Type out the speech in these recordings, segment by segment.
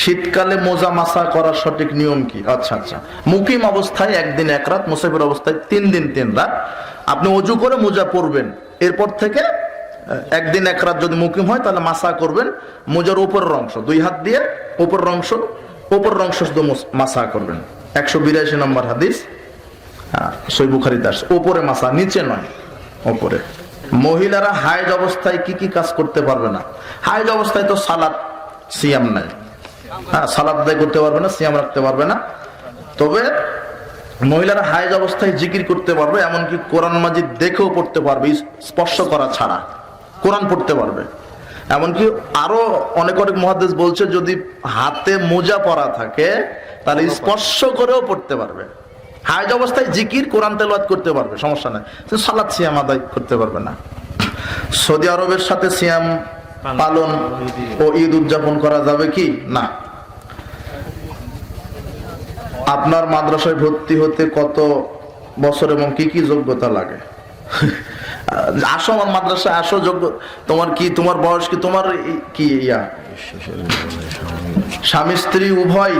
শীতকালে মোজা মাসা করার সঠিক নিয়ম কি? আচ্ছা আচ্ছা। মুকিম অবস্থায় একদিন এক রাত মুসাফির অবস্থায় তিন দিন তিন রাত। আপনি অজু করে মোজা পরবেন। এরপর থেকে একদিন এক রাত যদি মুকিম হয় তাহলে মাসা করবেন মোজার উপরের অংশ। দুই হাত দিয়ে উপরের অংশ উপরের অংশ শুধু মাসা করবেন। একশো বিরাশি নম্বর হাদিস হ্যাঁ, সই বুখারি দাস ওপরে মাসা নিচে নয় ওপরে মহিলারা হাইজ অবস্থায় কি কি কাজ করতে পারবে না? হাইজ অবস্থায় তো সালাদ সিয়াম নাই। হ্যাঁ সালাদ আদায় করতে পারবে না, সিয়াম রাখতে পারবে না। তবে মহিলারা হাইজ অবস্থায় জিকির করতে পারবে, এমনকি কোরআন মাজিদ দেখেও পড়তে পারবে, স্পর্শ করা ছাড়া। কোরআন পড়তে পারবে। এমনকি আরও অনেক অনেক মহাদেশ বলছে, যদি হাতে মোজা পরা থাকে, তাহলে স্পর্শ করেও পড়তে পারবে। হাইজ অবস্থায় জিকির, কোরআন তেলাওয়াত করতে পারবে, সমস্যা নাই। সালাদ সিয়াম আদায় করতে পারবে না। সৌদি আরবের সাথে সিয়াম পালন ও ঈদ উদযাপন করা যাবে কি? না। আপনার মাদ্রাসায় ভর্তি হতে কত বছর এবং কি কি যোগ্যতা লাগে? আসো আমার মাদ্রাসায়, আসো যোগ্য তোমার কি, তোমার বয়স কি, তোমার কি ইয়া? স্বামী স্ত্রী উভয়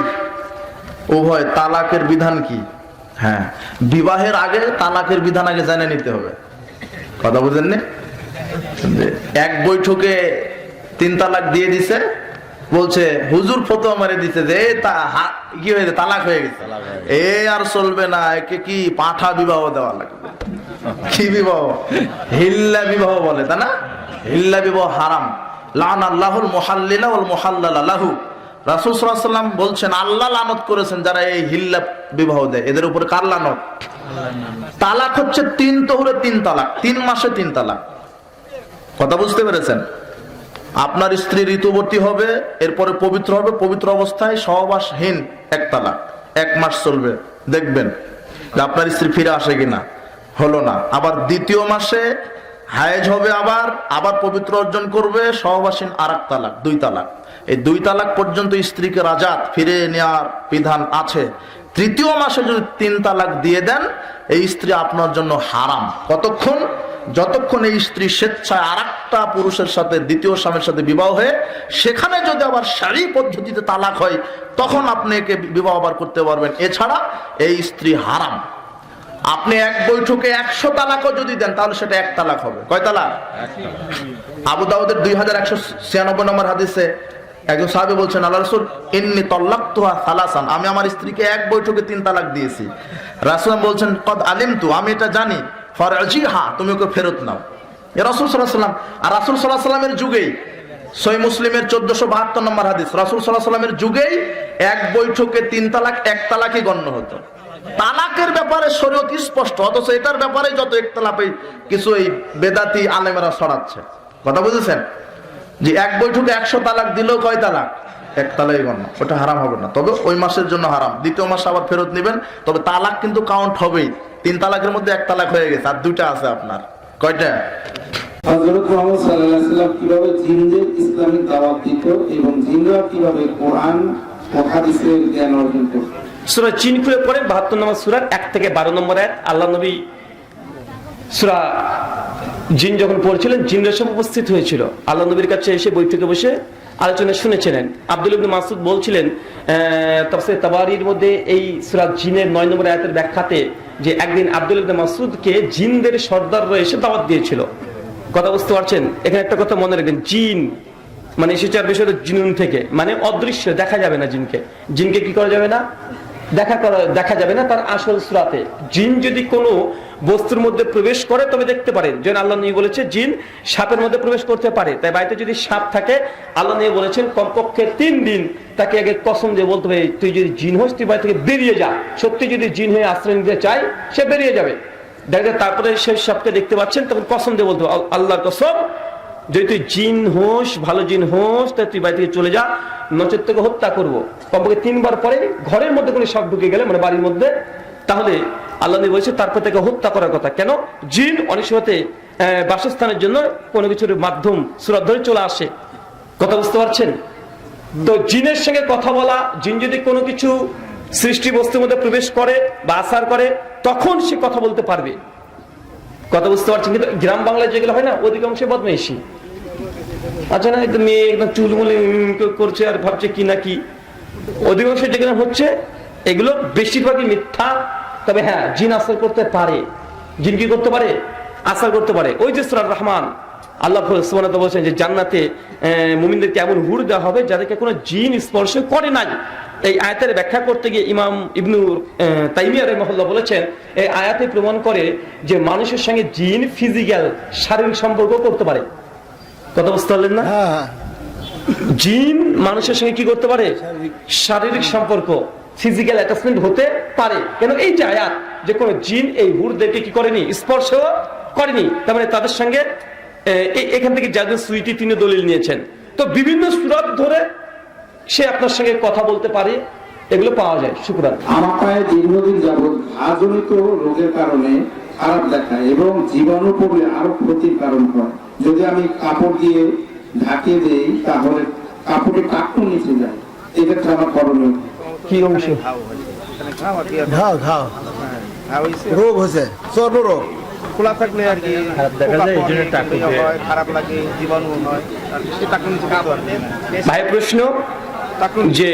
উভয়, তালাকের বিধান কি? হ্যাঁ। বিবাহের আগে তালাকের বিধান আগে জেনে নিতে হবে। কথা বুঝেননি? এক বৈঠকে তিন তালাক দিয়ে দিছে বলছে হুজুর ফতো মারে দিছে যে তা কি হয়েছে? তালাক হয়ে গেছে। এ আর চলবে না একে কি পাঠা বিবাহ দেওয়া লাগবে? কি বিবাহ? হিল্লা বিবাহ বলে তা না? হিল্লা বিবাহ হারাম। লান আল্লাহুল মুহাল্লিলা ওয়াল মুহাল্লালা লাহু। রাসূল সাল্লাল্লাহু বলছেন আল্লাহ লানত করেছেন যারা এই হিল্লা বিবাহ দেয়। এদের উপরে কার লানত? তালাক হচ্ছে তিন তোহরে তিন তালাক তিন মাসে তিন তালাক। কথা বুঝতে পেরেছেন? আপনার স্ত্রী ঋতুবতী হবে, এরপরে পবিত্র হবে, পবিত্র অবস্থায় সহবাসহীন এক তালাক এক মাস চলবে। দেখবেন আপনার স্ত্রী ফিরে আসে কিনা। হলো না। আবার দ্বিতীয় মাসে হায়েজ হবে আবার আবার পবিত্র অর্জন করবে সহবাসীন আর তালাক দুই তালাক এই দুই তালাক পর্যন্ত স্ত্রীকে রাজাত, ফিরে নেওয়ার বিধান আছে। তৃতীয় মাসে যদি তিন তালাক দিয়ে দেন, এই স্ত্রী আপনার জন্য হারাম। কতক্ষণ? যতক্ষণ এই স্ত্রী স্বেচ্ছায় আর পুরুষের সাথে, দ্বিতীয় স্বামীর সাথে বিবাহ হয়ে, সেখানে যদি আবার সারি পদ্ধতিতে তালাক হয়, তখন আপনি একে বিবাহ আবার করতে পারবেন। এছাড়া এই স্ত্রী হারাম। আপনি এক বৈঠকে একশো তালাকও যদি দেন, তাহলে সেটা এক তালাক হবে। কয় তালাক? আবু দাউদের দুই হাজার একশো ছিয়ানব্বই নম্বর হাদিসে একজন সাহাবি বলছেন, আল্লাহ রসুল, ইন্নি তল্লাক তোহা সালাসান। আমি আমার স্ত্রীকে এক বৈঠকে তিন তালাক দিয়েছি। রাসুল বলছেন, কদ আলিম তু আমি এটা জানি। ফরজি হা তুমি ওকে ফেরত নাও। এ রাসুল সাল্লাহ সাল্লাম, আর রাসুল সাল্লাহ সাল্লামের যুগেই সই মুসলিমের চোদ্দশো বাহাত্তর নম্বর হাদিস, রাসুল সাল্লাহ সাল্লামের যুগেই এক বৈঠকে তিন তালাক, এক তালাকই গণ্য হতো। তালাকের ব্যাপারে শরীয়ত স্পষ্ট, অথচ এটার ব্যাপারে যত একতলাপে কিছু এই বেদাতি আলেমেরা সরাচ্ছে কথা বুঝেছেন? যে এক বৈঠকে একশো তালাক দিলেও কয় তালাক? এক তালাই গণ্য। ওটা হারাম হবে না। তবে ওই মাসের জন্য হারাম। দ্বিতীয় মাস আবার ফেরত নেবেন। তবে তালাক কিন্তু কাউন্ট হবেই। তিন তালাকের মধ্যে এক তালাক হয়ে গেছে আর দুইটা আছে আপনার। কয়টা? হযরত মুহাম্মদ সাল্লাল্লাহু আলাইহি সাল্লাম কীভাবে জিনদের ইসলামিক দাওয়াত দিত এবং জিনরা কীভাবে কোরআন ও হাদিসের জ্ঞান অর্জন করত? সুরা চিন খুলে পড়ে বাহাত্তর নম্বর সুরার এক থেকে বারো নম্বর এক আল্লাহ নবী সুরা জিন যখন পড়ছিলেন জিনরা সব উপস্থিত হয়েছিল। আল্লাহ নবীর কাছে এসে বৈঠকে বসে আলোচনা শুনেছিলেন। আব্দুল ইবনে মাসুদ বলছিলেন তফসির তাবারির মধ্যে এই সুরাত জিনের নয় নম্বর আয়াতের ব্যাখ্যাতে যে একদিন আব্দুল মাসুদকে জিনদের সর্দাররা এসে দাওয়াত দিয়েছিল। কথা বুঝতে পারছেন? এখানে একটা কথা মনে রাখবেন, জিন মানে এসেছে আর বিষয়টা জিনুন থেকে। মানে অদৃশ্য, দেখা যাবে না জিনকে। জিনকে কি করা যাবে না? দেখা করা, দেখা যাবে না তার আসল সুরাতে। জিন যদি কোনো বস্তুর মধ্যে প্রবেশ করে, তবে দেখতে পারেন। যেন আল্লাহ নিয়ে বলেছে, জিন সাপের মধ্যে প্রবেশ করতে পারে। তাই বাড়িতে যদি সাপ থাকে, আল্লাহ নিয়ে বলেছেন, কমপক্ষে তিন দিন তাকে আগে কসম দিয়ে বলতে হবে তুই যদি জিন হোস, তুই বাড়ি থেকে বেরিয়ে যা। সত্যি যদি জিন হয়ে আশ্রয় নিতে চায়, সে বেরিয়ে যাবে। দেখা তারপরে সে সাপকে দেখতে পাচ্ছেন, তখন কসম দিয়ে বলতে হবে, আল্লাহর কসম যদি তুই জিন হোস, ভালো জিন হোস তাই তুই বাড়ি থেকে চলে যা নচের থেকে হত্যা করব। কমপক্ষে তিনবার পরে ঘরের মধ্যে কোনো শখ ঢুকে গেলে মানে বাড়ির মধ্যে, তাহলে আল্লাহ বলছে, তারপর থেকে হত্যা করার কথা। কেন? জিন অনেক সময়তে বাসস্থানের জন্য কোনো কিছুর মাধ্যম, সুরাত ধরে চলে আসে। কথা বুঝতে পারছেন? তো জিনের সঙ্গে কথা বলা, জিন যদি কোনো কিছু সৃষ্টি বস্তুর মধ্যে প্রবেশ করে বা আসার করে, তখন সে কথা বলতে পারবে। কথা বুঝতে পারছেন? কিন্তু গ্রাম বাংলায় যেগুলো হয় না অধিকাংশ বদমেশি আচ্ছা না একদম মেয়ে একদম চুলমুলি করছে আর ভাবছে কি না কি। অধিকাংশ যেগুলো হচ্ছে? এগুলো বেশিরভাগই মিথ্যা, তবে হ্যাঁ জিন আসার করতে পারে। জিন কি করতে পারে? আসার করতে পারে। ওই যে সুরার রহমান, আল্লাহ বলছেন যে জান্নাতে মুমিনদেরকে এমন হুড় দেওয়া হবে যাদেরকে কোনো জিন স্পর্শ করে নাই। এই আয়াতের ব্যাখ্যা করতে গিয়ে ইমাম ইবনু তাইমিয়া রহমহল্লা বলেছেন, এই আয়াতে প্রমাণ করে যে মানুষের সঙ্গে জিন ফিজিক্যাল শারীরিক সম্পর্ক করতে পারে। কথা বুঝতে পারলেন না? জিন মানুষের সঙ্গে কি করতে পারে? শারীরিক। সম্পর্ক ফিজিক্যাল অ্যাটাচমেন্ট হতে পারে। কেন? এই যে আয়াত যে কোনো জিন এই হুরদেরকে কি করেনি? স্পর্শ করেনি। তার মানে তাদের সঙ্গে এখান থেকে যাদের সুইটি তিনি দলিল নিয়েছেন। তো বিভিন্ন সুরত ধরে সে আপনার সঙ্গে কথা বলতে পারে। এগুলো পাওয়া যায়। শুক্রান। আমার পায়ে দীর্ঘদিন যাবৎ ঘাজনিত রোগের কারণে খারাপ দেখায় এবং জীবাণু পড়লে আরও ক্ষতির কারণ হয়। যদি আমি কাপড় দিয়ে ঢাকে দেই তাহলে কাপড়ে কাপড় নিচে যায়। এক্ষেত্রে আমার করণীয় কি? অংশ? ঘাও ঘাও। রোগ হয়েছে সর্বরোগ। খোলা থাকলে আর কি খারাপ। হয়, লাগে জীবাণু হয় ভাই প্রশ্ন যে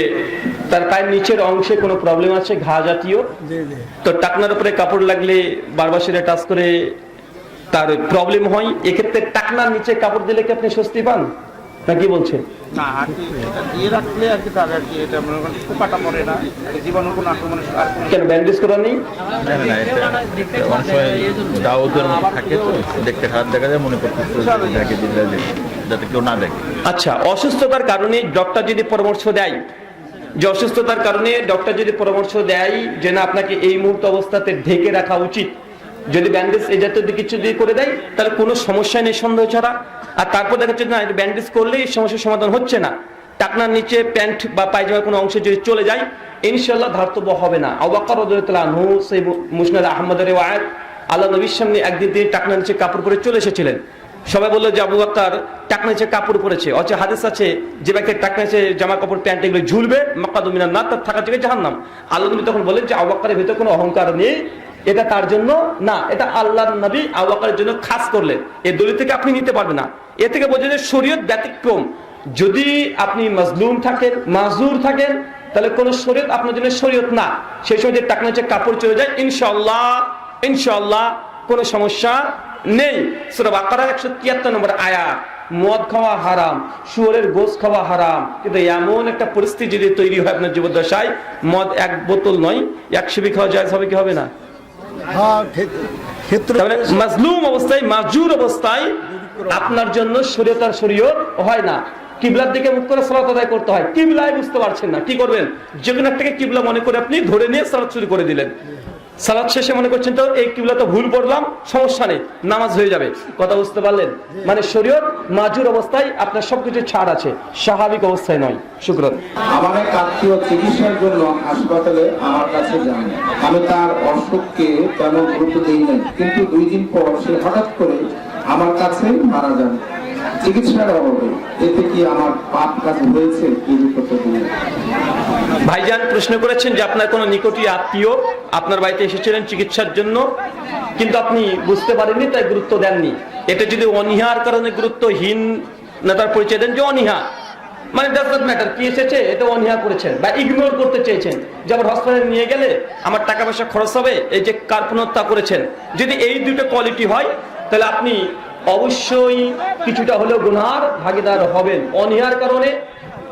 তার পায়ের নিচের অংশে কোনো প্রবলেম আছে ঘা জাতীয়? জি জি। তো টাকনার উপরে কাপড় লাগলে বারবার সেটা টাচ করে তার প্রবলেম হয়। এক্ষেত্রে টাকনার নিচে কাপড় দিলে কি আপনি স্বস্তি পান? না কি বলছেন? না আর কি এটা দিয়ে রাখলে আর কি তার আর কি এটা মনে করেন পোকাটা মরে না। জীবাণু কোনো আক্রমণ আর কেন ব্যান্ডেজ করা নেই? না না এটা অনেক সময় দাউদের মতো থাকে তো দেখতে খারাপ দেখা যায় মনে করতে দেখে দিলে যাতে কেউ না দেখে। আচ্ছা অসুস্থতার কারণে ডক্টর যদি পরামর্শ দেয় যে অসুস্থতার কারণে ডক্টর যদি পরামর্শ দেয় যে না, আপনাকে এই মুহূর্ত অবস্থাতে ঢেকে রাখা উচিত। যদি ব্যান্ডেজ এই জাতীয় কিছু যদি করে দেয়, তাহলে কোনো সমস্যা নেই সন্দেহ ছাড়া। আর তারপর দেখা যাচ্ছে না ব্যান্ডেজ করলে এই সমস্যার সমাধান হচ্ছে না। টাকনার নিচে প্যান্ট বা পায়জামার কোনো অংশ যদি চলে যায় ইনশাল্লাহ ধার্তব্য হবে না। রাদিয়াল্লাহু আনহু, সেই মুসনাদ আহমদের রিওয়ায়াত, আল্লাহ নবীর সামনে একদিন তিনি টাকনার নিচে কাপড় পরে চলে এসেছিলেন। সবাই বলল যে আবু বাক্তার টাকনা নিচে কাপড় পরেছে অচে হাদিস আছে, যে ব্যক্তি টাকনা নিচে জামা কাপড়, প্যান্ট এগুলো ঝুলবে মাকাদুমিনা না তার থাকার জায়গায় জাহান্নাম। আল্লাহ নবী তখন বলেন যে আবু ভিতরে কোনো অহংকার নেই, এটা তার জন্য না, এটা আল্লাহ নবী আবু জন্য খাস করলেন এই দলিল থেকে আপনি নিতে পারবেন না। এ থেকে বোঝা যে শরীয়ত ব্যতিক্রম। যদি আপনি মজলুম থাকেন, মাজুর থাকেন, তাহলে কোন শরীয়ত আপনার জন্য শরীয়ত না। সেই সময় যে টাকনা নিচে কাপড় চলে যায় ইনশাল্লাহ ইনশাআল্লাহ, কোনো সমস্যা নেই। সুরা বাকারা একশো তিয়াত্তর নম্বর আয়াত মদ খাওয়া হারাম শুয়োরের গোস খাওয়া হারাম। কিন্তু এমন একটা পরিস্থিতি যদি তৈরি হয় আপনার জীবদ্দশায় মদ এক বোতল নয় এক শিবি খাওয়া যায় হবে কি হবে না? হ্যাঁ মাজলুম অবস্থায় মাজুর অবস্থায় আপনার জন্য শরীয়ত আর শরীয়ত হয় না। কিবলার দিকে মুখ করে সালাত আদায় করতে হয়। কিবলায় বুঝতে পারছেন না কি করবেন? যে কোনো একটাকে কিবলা মনে করে আপনি ধরে নিয়ে সালাত শুরু করে দিলেন। সালাত শেষে মনে করছেন তো এই কিবলা তো ভুল পড়লাম সমস্যা নেই নামাজ হয়ে যাবে। কথা বুঝতে পারলেন? মানে শরীয়ত মাজুর অবস্থায় আপনার সবকিছু ছাড় আছে স্বাভাবিক অবস্থায় নয়। শুক্রত আমার এক আত্মীয় চিকিৎসার জন্য হাসপাতালে আমার কাছে যান আমি তার অসুখকে তেমন গুরুত্ব দিই নাই কিন্তু দুই দিন পর সে হঠাৎ করে আমার কাছে মারা যান। চিকিৎসার অভাবে এতে কি আমার পাপ কাজ হয়েছে? ভাইজান প্রশ্ন করেছেন যে আপনার কোনো নিকটি আত্মীয় আপনার বাড়িতে এসেছিলেন চিকিৎসার জন্য, কিন্তু আপনি বুঝতে পারেননি, তাই গুরুত্ব দেননি। এটা যদি অনীহার কারণে গুরুত্বহীন নেতার পরিচয় দেন যে অনীহা। মানে ম্যাটার কি এসেছে, এটা অনীহা করেছেন বা ইগনোর করতে চেয়েছেন। যে আমার হসপিটালে নিয়ে গেলে আমার টাকা পয়সা খরচ হবে, এই যে কার্পণতা করেছেন। যদি এই দুটো কোয়ালিটি হয়, তাহলে আপনি অবশ্যই কিছুটা হলেও গুনার ভাগিদার হবেন। অনীহার কারণে।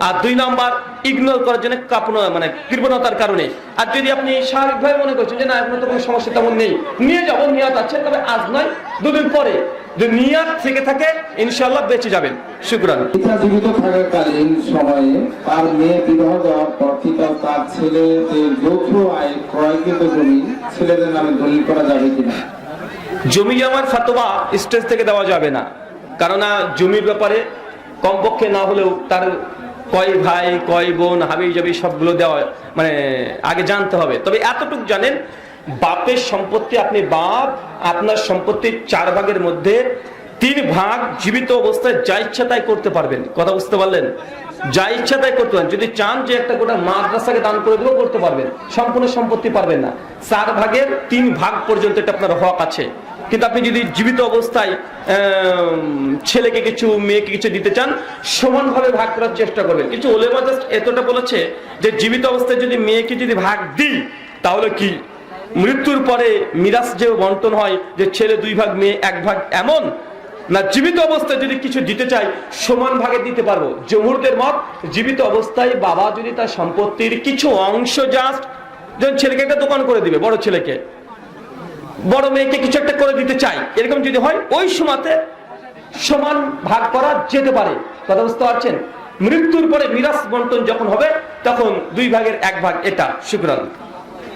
আর দুই নাম্বার ইগনোর করার জন্য কাপন মানে কৃপণতার কারণে। আর যদি আপনি স্বাভাবিকভাবে মনে করছেন যে না এখন তো কোনো সমস্যা তেমন নেই নিয়ে যাব নিয়াত আছে তবে আজ নয় দুদিন পরে। যদি নিয়াত থেকে থাকে ইনশাল্লাহ বেঁচে যাবেন। শুক্রান। পিতা জীবিত থাকাকালীন সময়ে তার মেয়ে বিবাহ দেওয়ার পর পিতা তার ছেলেদের যৌথ আয় ক্রয়কৃত জমি ছেলেদের নামে দলিল করা যাবে কিনা? জমি জমার ফাতোয়া স্টেজ থেকে দেওয়া যাবে না। কারণ জমির ব্যাপারে কমপক্ষে না হলেও তার কয় ভাই, কয় বোন হাবি জাবি সবগুলো দেওয়া মানে আগে জানতে হবে। তবে এতটুক জানেন, বাপের সম্পত্তি আপনি বাপ, আপনার সম্পত্তির চার ভাগের মধ্যে তিন ভাগ জীবিত অবস্থায় যা ইচ্ছা তাই করতে পারবেন। কথা বুঝতে পারলেন? যা ইচ্ছা তাই করতে পারেন যদি চান যে একটা গোটা মাদ্রাসাকে দান করে দেবো করতে পারবেন। সম্পূর্ণ সম্পত্তি পারবেন না। চার ভাগের তিন ভাগ পর্যন্ত এটা আপনার হক আছে। কিন্তু আপনি যদি জীবিত অবস্থায় ছেলেকে কিছু, মেয়েকে কিছু দিতে চান, সমানভাবে ভাগ করার চেষ্টা করবেন। কিছু ওলেমা জাস্ট এতটা বলেছে যে জীবিত অবস্থায় যদি মেয়েকে যদি ভাগ দিই, তাহলে কি? মৃত্যুর পরে মিরাস যে বন্টন হয় যে ছেলে দুই ভাগ, মেয়ে এক ভাগ এমন? না, জীবিত অবস্থায় যদি কিছু দিতে চাই, সমান ভাগে দিতে পারব। জমুরদের মত, জীবিত অবস্থায় বাবা যদি তার সম্পত্তির কিছু অংশ জাস্ট যেমন ছেলেকে একটা দোকান করে দিবে, বড় ছেলেকে। বড় মেয়েকে কিছু একটা করে দিতে চাই, এরকম যদি হয়, ওই সময়তে সমান ভাগ করা যেতে পারে। কথা বুঝতে পারছেন? মৃত্যুর পরে মিরাজ বন্টন যখন হবে, তখন দুই ভাগের এক ভাগ, এটা শুক্রান